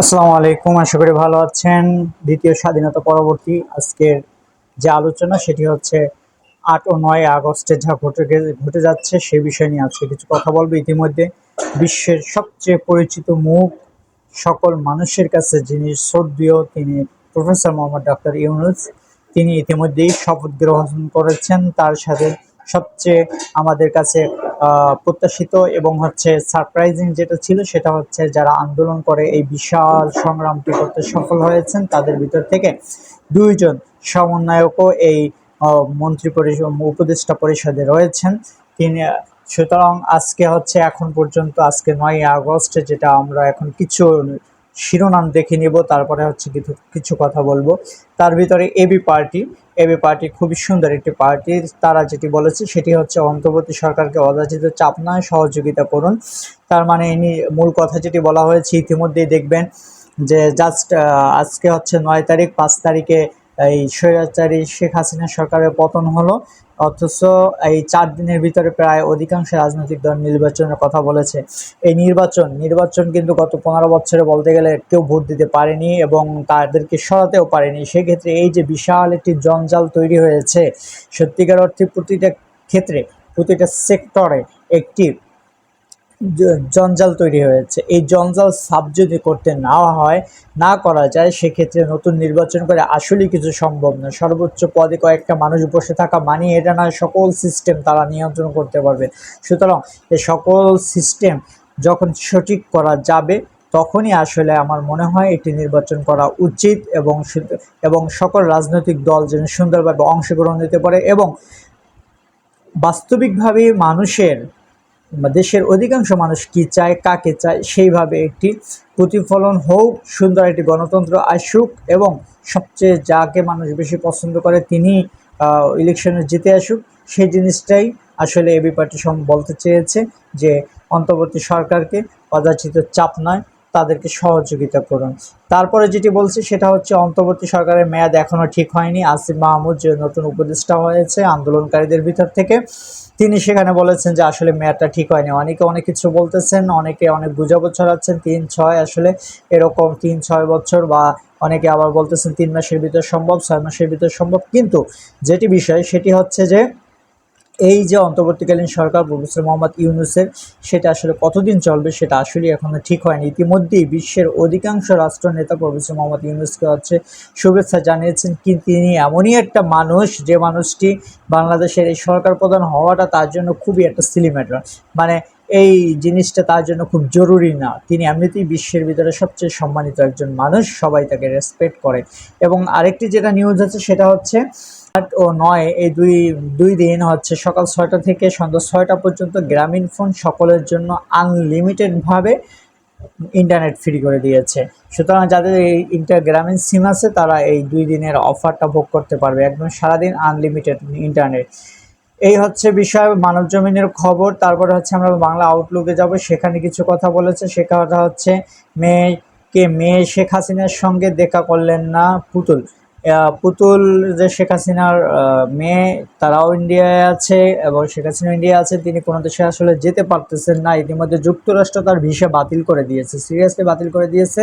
আসসালামু আলাইকুম, আশা করি ভালো আছেন। দ্বিতীয় স্বাধীনতা পরবর্তী আজকের যে আলোচনা, সেটি হচ্ছে আট ও নয় আগস্টে যা ঘটে ঘটে যাচ্ছে, সে বিষয় নিয়ে আজকে কিছু কথা বলব। ইতিমধ্যে বিশ্বের সবচেয়ে পরিচিত মুখ সকল মানুষের কাছে, যিনি শ্রদ্ধেয়, তিনি প্রফেসর মোহাম্মদ ডক্টর ইউনুস, তিনি ইতিমধ্যেই শপথ গ্রহণ করেছেন। তার সাথে সবচেয়ে আমাদের কাছে প্রত্যাশিত এবং হচ্ছে সারপ্রাইজিং যেটা ছিল সেটা হচ্ছে যারা আন্দোলন করে এই বিশাল সংগ্রামটি করতে সফল হয়েছেন, তাদের ভিতর থেকে দুইজন সমন্বয়কও এই মন্ত্রী পরিষদ উপদেষ্টা পরিষদে রয়েছেন। তিনি, সুতরাং আজকে হচ্ছে এখন পর্যন্ত, আজকে নয় আগস্টে, যেটা আমরা এখন কিছু শিরোনাম দেখে নিব, তারপরে হচ্ছে কিছু কিছু কথা বলব। তার ভিতরে এবি পার্টি এবি পার্টি খুবই সুন্দর একটি পার্টি। তারা যেটি বলেছে সেটি হচ্ছে অন্তর্বর্তী সরকারকে অযাচিত চাপ নয়, সহযোগিতা করুন। তার মানে ইনি মূল কথা যেটি বলা হয়েছে, ইতিমধ্যেই দেখবেন যে জাস্ট আজকে হচ্ছে নয় তারিখ, পাঁচ তারিখে এই স্বৈরাচারী শেখ হাসিনা সরকারের পতন হলো। অথচ এই চার দিনের ভিতরে প্রায় অধিকাংশ রাজনৈতিক দল নির্বাচনের কথা বলেছে। এই নির্বাচন নির্বাচন কিন্তু গত পনেরো বছরে বলতে গেলে কেউ ভোট দিতে পারেনি এবং তাদেরকে সরাতেও পারেনি। সেক্ষেত্রে এই যে বিশাল একটি জঞ্জাল তৈরি হয়েছে, সত্যিকার অর্থে প্রতিটা ক্ষেত্রে, প্রতিটা সেক্টরে একটি জঞ্জাল তৈরি হয়েছে। এই জঞ্জাল সাব যদি করতে না হয়, না করা যায়, সেক্ষেত্রে নতুন নির্বাচন করে আসলেই কিছু সম্ভব না। সর্বোচ্চ পদে কয়েকটা মানুষ বসে থাকা মানে এটা নয়, সকল সিস্টেম তারা নিয়ন্ত্রণ করতে পারবে। সুতরাং এই সকল সিস্টেম যখন সঠিক করা যাবে, তখনই আসলে আমার মনে হয় এটি নির্বাচন করা উচিত এবং এবং সকল রাজনৈতিক দল যেন সুন্দরভাবে অংশগ্রহণ নিতে পারে এবং বাস্তবিকভাবে মানুষের দেশের অধিকাংশ মানুষ কি চায়, কাকে চায়, সেইভাবে একটি প্রতিফলন হোক, সুন্দর একটি গণতন্ত্র আসুক এবং সবচেয়ে যাকে মানুষ বেশি পছন্দ করে তিনি ইলেকশনে জিতে আসুক, সেই জিনিসটাই আসলে এবি পার্টি সম, বলতে চেয়েছে যে অন্তর্বর্তী সরকারকে অযাচিত চাপ নয়। তাদেরকে সহযোগিতা করুন। তারপরে যেটি বলছি, সেটা হচ্ছে অন্তর্বর্তী সরকারের মেয়াদ এখনও ঠিক হয়নি। আসিফ মাহমুদ যে নতুন উপদেষ্টা হয়েছে আন্দোলনকারীদের ভিতর থেকে, তিনি সেখানে বলেছেন যে আসলে মেয়াদটা ঠিক হয়নি। অনেকে অনেক কিছু বলতেছেন, অনেকে অনেক গুজব ছড়াচ্ছেন, তিন ছয় আসলে এরকম তিন ছয় বছর বা অনেকে আবার বলতেছেন তিন মাসের ভিতর সম্ভব, ছয় মাসের ভিতর সম্ভব। কিন্তু যেটি বিষয়, সেটি হচ্ছে যে এই যে অন্তর্বর্তীকালীন সরকার প্রফেসর মোহাম্মদ ইউনুসের, সেটা আসলে কতদিন চলবে সেটা আসলে এখনও ঠিক হয়নি। ইতিমধ্যেই বিশ্বের অধিকাংশ রাষ্ট্র নেতা প্রফেসর মোহাম্মদ ইউনুসকে হচ্ছে শুভেচ্ছা জানিয়েছেন, কি তিনি এমনই একটা মানুষ যে মানুষটি বাংলাদেশের এই সরকার প্রধান হওয়াটা তার জন্য খুবই একটা সিলিমেটার মানে এই জিনিসটা তার জন্য খুব জরুরি না। তিনি এমনিতেই বিশ্বের ভিতরে সবচেয়ে সম্মানিত একজন মানুষ, সবাই তাকে রেসপেক্ট করে। এবং আরেকটি যেটা নিউজ আছে সেটা হচ্ছে, আট ও নয় এই দুই দুই দিন হচ্ছে সকাল ছয়টা থেকে সন্ধ্যা ছয়টা পর্যন্ত গ্রামীণ ফোন সকলের জন্য আনলিমিটেডভাবে ইন্টারনেট ফ্রি করে দিয়েছে। সুতরাং যাদের এই ইন্টার গ্রামীণ সিম আছে, তারা এই দুই দিনের অফারটা ভোগ করতে পারবে। একদম সারাদিন আনলিমিটেড ইন্টারনেট এই হচ্ছে বিষয়, মানব জমিনের খবর, তারপরে হচ্ছে আমরা বাংলা আউটলুকে যাব, সেখানে কিছু কথা বলেছে, সে কথা হচ্ছে মেয়ে, কে মেয়ে শেখ হাসিনার সঙ্গে দেখা করলেন না পুতুল। পুতুল যে শেখ হাসিনার মেয়ে, তারাও ইন্ডিয়ায় আছে এবং শেখ হাসিনা ইন্ডিয়া আছে। তিনি কোনো দেশে আসলে যেতে পারতেছেন না। ইতিমধ্যে যুক্তরাষ্ট্র তার ভিসা বাতিল করে দিয়েছে, সিরিয়াসলি বাতিল করে দিয়েছে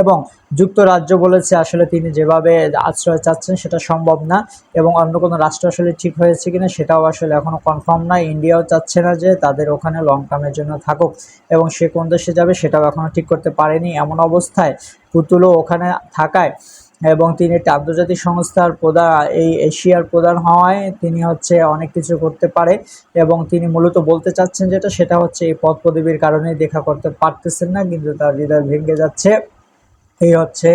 এবং যুক্তরাজ্য বলেছে আসলে তিনি যেভাবে আশ্রয় চাচ্ছেন সেটা সম্ভব না এবং অন্য কোনো রাষ্ট্র আসলে ঠিক হয়েছে কিনা সেটাও আসলে এখনও কনফার্ম না ইন্ডিয়াও চাচ্ছে না যে তাদের ওখানে লং টার্মের জন্য থাকুক এবং সে কোন দেশে যাবে সেটাও এখনও ঠিক করতে পারেনি। এমন অবস্থায় পুতুলও ওখানে থাকায় এবং তিনি একটি আন্তর্জাতিক সংস্থার প্রধান, এই এশিয়ার প্রধান হওয়ায় তিনি হচ্ছে অনেক কিছু করতে পারে এবং তিনি মূলত বলতে চাচ্ছেন যেটা, সেটা হচ্ছে এই পদ পদবীর কারণেই দেখা করতে পারতেছেন না, কিন্তু তার হৃদয় ভেঙে যাচ্ছে। এই হচ্ছে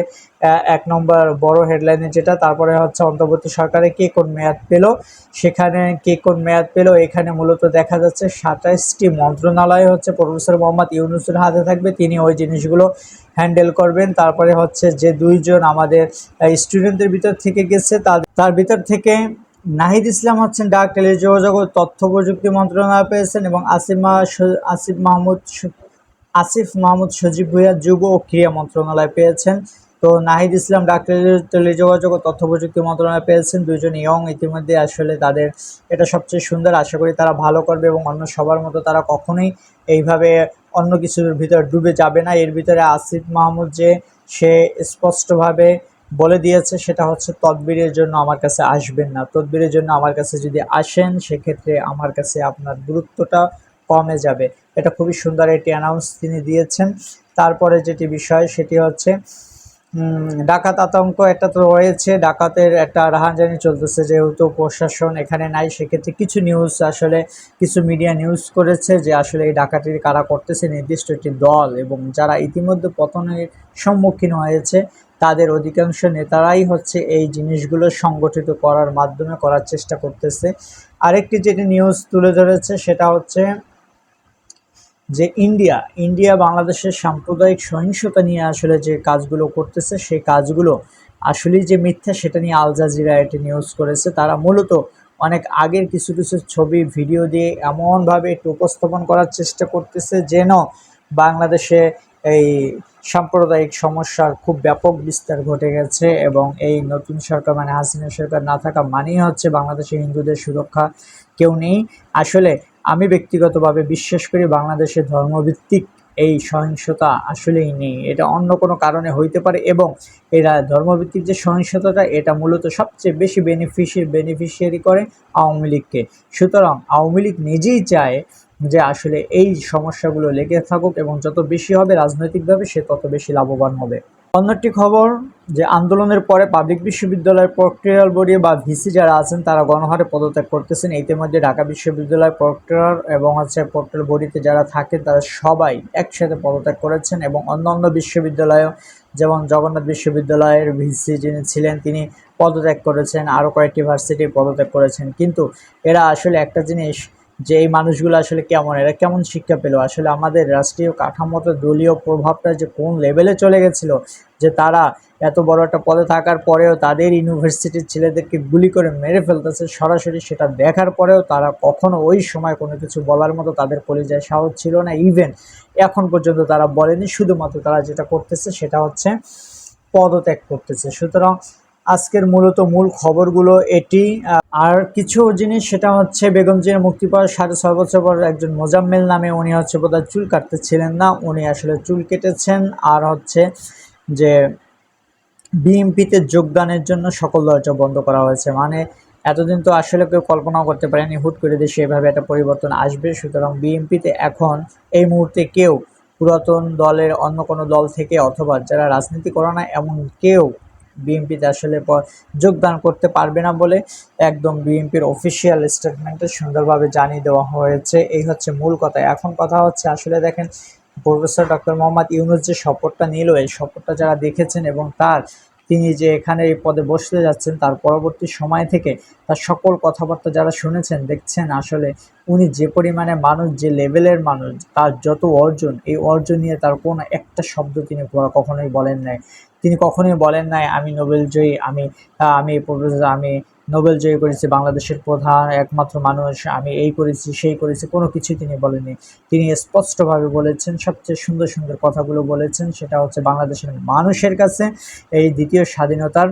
এক নম্বর বড় হেডলাইনে যেটা, তারপরে হচ্ছে অন্তর্বর্তী সরকারে কে কোন মেয়াদ পেল? সেখানে কে কোন মেয়াদ পেল? এখানে মূলত দেখা যাচ্ছে সাতাইশটি মন্ত্রণালয় হচ্ছে প্রফেসর মোহাম্মদ ইউনুসের হাতে থাকবে। তিনি ওই জিনিসগুলো হ্যান্ডেল করবেন। তারপরে হচ্ছে যে দুইজন আমাদের স্টুডেন্টদের ভিতর থেকে গেছে। তার তার ভিতর থেকে নাহিদ ইসলাম হচ্ছেন ডাক টেলিযোগাযোগ ও তথ্য প্রযুক্তি মন্ত্রণালয় পেয়েছেন এবং আসিফ মা আসিফ মাহমুদ আসিফ মাহমুদ সজীব ভুইয়া যুব ও ক্রীড়া মন্ত্রণালয় পেয়েছেন। তো নাহিদ ইসলাম ডাক্তার টেলিযোগাযোগ ও তথ্য প্রযুক্তি মন্ত্রণালয় পেয়েছেন দুজন ইয়ং, ইতিমধ্যে আসলে তাদের এটা সবচেয়ে সুন্দর। আশা করি তারা ভালো করবে এবং অন্য সবার মতো তারা কখনোই এইভাবে অন্য কিছুর ভিতরে ডুবে যাবে না। এর ভিতরে আসিফ মাহমুদ যে, সে স্পষ্টভাবে বলে দিয়েছে, সেটা হচ্ছে তদবিরের জন্য আমার কাছে আসবেন না। তদবিরের জন্য আমার কাছে যদি আসেন, সেক্ষেত্রে আমার কাছে আপনার গুরুত্বটা কমে যাবে। এটা খুবই সুন্দর একটি অ্যানাউন্স তিনি দিয়েছেন। তারপরে যেটি বিষয়, সেটি হচ্ছে ডাকাত আতঙ্ক একটা তো রয়েছে। ডাকাতের একটা রাহানজানি চলতেছে যেহেতু প্রশাসন এখানে নাই, সেক্ষেত্রে কিছু নিউজ আসলে কিছু মিডিয়া নিউজ করেছে যে আসলে এই ডাকাতির কারা করতেছে নির্দিষ্ট একটি দল এবং যারা ইতিমধ্যে পতনের সম্মুখীন হয়েছে, তাদের অধিকাংশ নেতারাই হচ্ছে এই জিনিসগুলো সংগঠিত করার মাধ্যমে করার চেষ্টা করতেছে। আরেকটি যেটি নিউজ তুলে ধরেছে সেটা হচ্ছে যে ইন্ডিয়া ইন্ডিয়া বাংলাদেশের সাম্প্রদায়িক সহিংসতা নিয়ে আসলে যে কাজগুলো করতেছে, সেই কাজগুলো আসলেই যে মিথ্যা সেটা নিয়ে আল জাজিরা এটি নিউজ করেছে। তারা মূলত অনেক আগের কিছু কিছু ছবি ভিডিও দিয়ে এমনভাবে একটু উপস্থাপন করার চেষ্টা করতেছে যেন বাংলাদেশে এই সাম্প্রদায়িক সমস্যার খুব ব্যাপক বিস্তার ঘটে গেছে এবং এই নতুন সরকার মানে হাসিনা সরকার না থাকা মানেই হচ্ছে বাংলাদেশে হিন্দুদের সুরক্ষা কেউ নেই। আসলে আমি ব্যক্তিগতভাবে বিশ্বাস করি বাংলাদেশে ধর্মভিত্তিক এই সহিংসতা আসলেই নেই। এটা অন্য কোনো কারণে হইতে পারে এবং এরা ধর্মভিত্তিক যে সহিংসতাটা, এটা মূলত সবচেয়ে বেশি বেনিফিশিয়ারি বেনিফিশিয়ারি করে আওয়ামী লীগকে। সুতরাং আওয়ামী লীগ নিজেই চায় যে আসলে এই সমস্যাগুলো লেগে থাকুক এবং যত বেশি হবে রাজনৈতিকভাবে, সে তত বেশি লাভবান হবে। অন্য একটি খবর যে আন্দোলনের পরে পাবলিক বিশ্ববিদ্যালয়ের প্রক্রিয়াল বডি বা ভিসি যারা আছেন, তারা গণহারে পদত্যাগ করতেছেন। ইতিমধ্যে ঢাকা বিশ্ববিদ্যালয়ের প্রক্টর এবং হচ্ছে প্রক্টর বডিতে যারা থাকেন, তারা সবাই একসাথে পদত্যাগ করেছেন এবং অন্য অন্য বিশ্ববিদ্যালয়েও যেমন জগন্নাথ বিশ্ববিদ্যালয়ের ভিসি যিনি ছিলেন, তিনি পদত্যাগ করেছেন। আরও কয়েকটি ভার্সিটি পদত্যাগ করেছেন। কিন্তু এরা আসলে একটা জিনিস যে এই মানুষগুলো আসলে কেমন, এরা কেমন শিক্ষা পেল? আসলে আমাদের রাষ্ট্রীয় কাঠামোতে দলীয় প্রভাবটা যে কোন লেভেলে চলে গেছিল, যে তারা এত বড় একটা পদে থাকার পরেও তাদের ইউনিভার্সিটির ছেলেদেরকে গুলি করে মেরে ফেলতেছে সরাসরি সেটা দেখার পরেও তারা কখনো ওই সময় কোনো কিছু বলার মতো তাদের কলিজায় সাহস ছিল না। ইভেন এখন পর্যন্ত তারা বলেনি, শুধুমাত্র তারা যেটা করতেছে সেটা হচ্ছে পদত্যাগ করতেছে। সুতরাং আজকের মূলত মূল খবরগুলো এটি। আর কিছু জিনিস, সেটা হচ্ছে বেগম জিয়ার মুক্তি পাওয়ার সাড়ে ছয় বছর পর একজন মোজাম্মেল নামে উনি হচ্ছে বোধহয় চুল কাটতেছিলেন না, উনি আসলে চুল কেটেছেন। আর হচ্ছে যে বিএমপিতে যোগদানের জন্য সকল দরজা বন্ধ করা হয়েছে। মানে এতদিন তো আসলে কেউ কল্পনাও করতে পারেনি, হুট করে দেশে এভাবে একটা পরিবর্তন আসবে। সুতরাং বিএমপিতে এখন এই মুহূর্তে কেউ পুরাতন দলের অন্য কোনো দল থেকে অথবা যারা রাজনীতি করে না, এমন কেউ বিএনপিতে আসলে যোগদান করতে পারবে না বলে একদম বিএনপির অফিসিয়াল স্টেটমেন্টে সুন্দরভাবে জানিয়ে দেওয়া হয়েছে। এই হচ্ছে মূল কথা। এখন কথা হচ্ছে আসলে দেখেন, প্রফেসর ডক্টর মোহাম্মদ ইউনুস যে শপথটা নিল, এই শপথটা যারা দেখেছেন এবং তার, তিনি যে এখানে এই পদে বসতে যাচ্ছেন, তার পরবর্তী সময় থেকে তার সকল কথাবার্তা যারা শুনেছেন, দেখছেন, আসলে উনি যে পরিমাণে মানুষ, যে লেভেলের মানুষ, তার যত অর্জন, এই অর্জন নিয়ে তার কোনো একটা শব্দ তিনি কখনোই বলেন নাই। তিনি কখনোই বলেন নাই, আমি নোবেল জয়ী, আমি আমি আমি নোবেল জয়ী করেছি, বাংলাদেশের প্রধান, একমাত্র মানুষ, আমি এই করেছি, সেই করেছি। কোনো কিছু তিনি বলেননি। তিনি স্পষ্টভাবে বলেছেন, সবচেয়ে সুন্দর সুন্দর কথাগুলো বলেছেন, সেটা হচ্ছে বাংলাদেশের মানুষের কাছে এই দ্বিতীয় স্বাধীনতার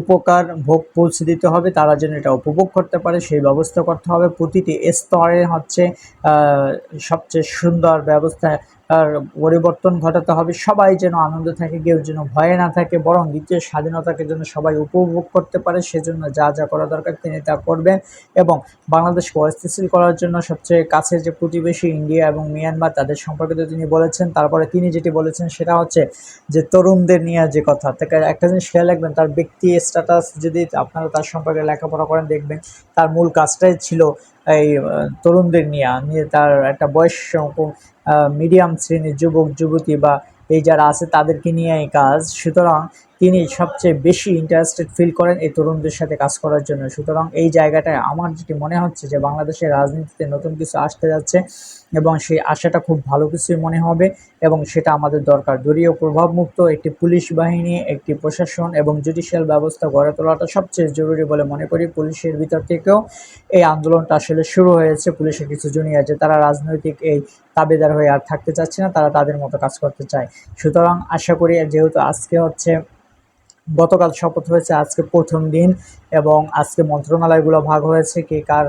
উপকার ভোগ পৌঁছে দিতে হবে, তারা যেন এটা উপভোগ করতে পারে, সেই ব্যবস্থা করতে হবে। প্রতিটি স্তরে হচ্ছে সবচেয়ে সুন্দর ব্যবস্থা পরিবর্তন ঘটাতে হবে। সবাই যেন আনন্দ থাকে, কেউ যেন ভয়ে না থাকে, বরং দ্বিতীয় স্বাধীনতাকে যেন সবাই উপভোগ করতে পারে, সেজন্য যা যা করা দরকার তিনি তা করবেন এবং বাংলাদেশকে অস্থিতিশীল করার জন্য সবচেয়ে কাছে যে প্রতিবেশী ইন্ডিয়া এবং মিয়ানমার, তাদের সম্পর্কে তো তিনি বলেছেন। তারপরে তিনি যেটি বলেছেন সেটা হচ্ছে যে তরুণদের নিয়ে যে কথা, তাকে একটা জিনিস খেয়াল রাখবেন, তার ব্যক্তি স্ট্যাটাস যদি আপনারা তার সম্পর্কে লেখাপড়া করেন, দেখবেন তার মূল কাজটাই ছিল এই তরুণদের নিয়ে, আমি তার একটা বয়স মিডিয়াম শ্রেণির যুবক, যুবতী বা এই যারা আছে তাদেরকে নিয়ে এই কাজ। সুতরাং তিনি সবচেয়ে বেশি ইন্টারেস্টেড ফিল করেন এই তরুণদের সাথে কাজ করার জন্য। সুতরাং এই জায়গাটায় আমার যেটি মনে হচ্ছে যে বাংলাদেশের রাজনীতিতে নতুন কিছু আসতে যাচ্ছে এবং সেই আশাটা খুব ভালো কিছুই মনে হবে এবং সেটা আমাদের দরকার। দলীয় প্রভাবমুক্ত একটি পুলিশ বাহিনী, একটি প্রশাসন এবং জুডিশিয়াল ব্যবস্থা গড়ে তোলাটা সবচেয়ে জরুরি বলে মনে করি পুলিশের ভিতর থেকেও। এই আন্দোলনটা আসলে শুরু হয়েছে পুলিশের কিছু জুনিয়র যে তারা রাজনৈতিক এই তাবেদার হয়ে আর থাকতে চাচ্ছে না, তারা তাদের মতো কাজ করতে চায়। সুতরাং আশা করি যেহেতু আজকে হচ্ছে গতকাল শপথ হয়েছে, আজকে প্রথম দিন এবং আজকে মন্ত্রণালয়গুলো ভাগ হয়েছে, কে কার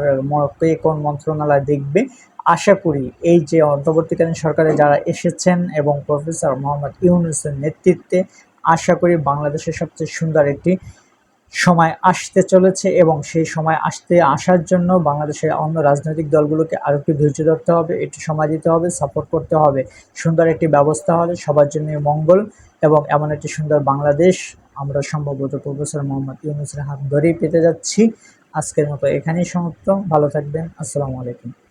কে কোন মন্ত্রণালয় দেখবে আশা করি এই যে অন্তর্বর্তীকালীন সরকারে যারা এসেছেন এবং প্রফেসর মোহাম্মদ ইউনুসের নেতৃত্বে, আশা করি বাংলাদেশের সবচেয়ে সুন্দর একটি সময় আসতে চলেছে এবং সেই সময় আসতে আসার জন্য বাংলাদেশের অন্য রাজনৈতিক দলগুলোকে আরও একটু ধৈর্য ধরতে হবে, একটু সময় দিতে হবে সাপোর্ট করতে হবে। সুন্দর একটি ব্যবস্থা হলে সবার জন্য মঙ্গল এবং এমন একটি সুন্দর বাংলাদেশ আমরা সম্ভবত প্রফেসর মোহাম্মদ ইউনুসের হাত ধরেই পেতে যাচ্ছি। আজকের মতো এখানেই সমাপ্ত। ভালো থাকবেন। আসসালামু আলাইকুম।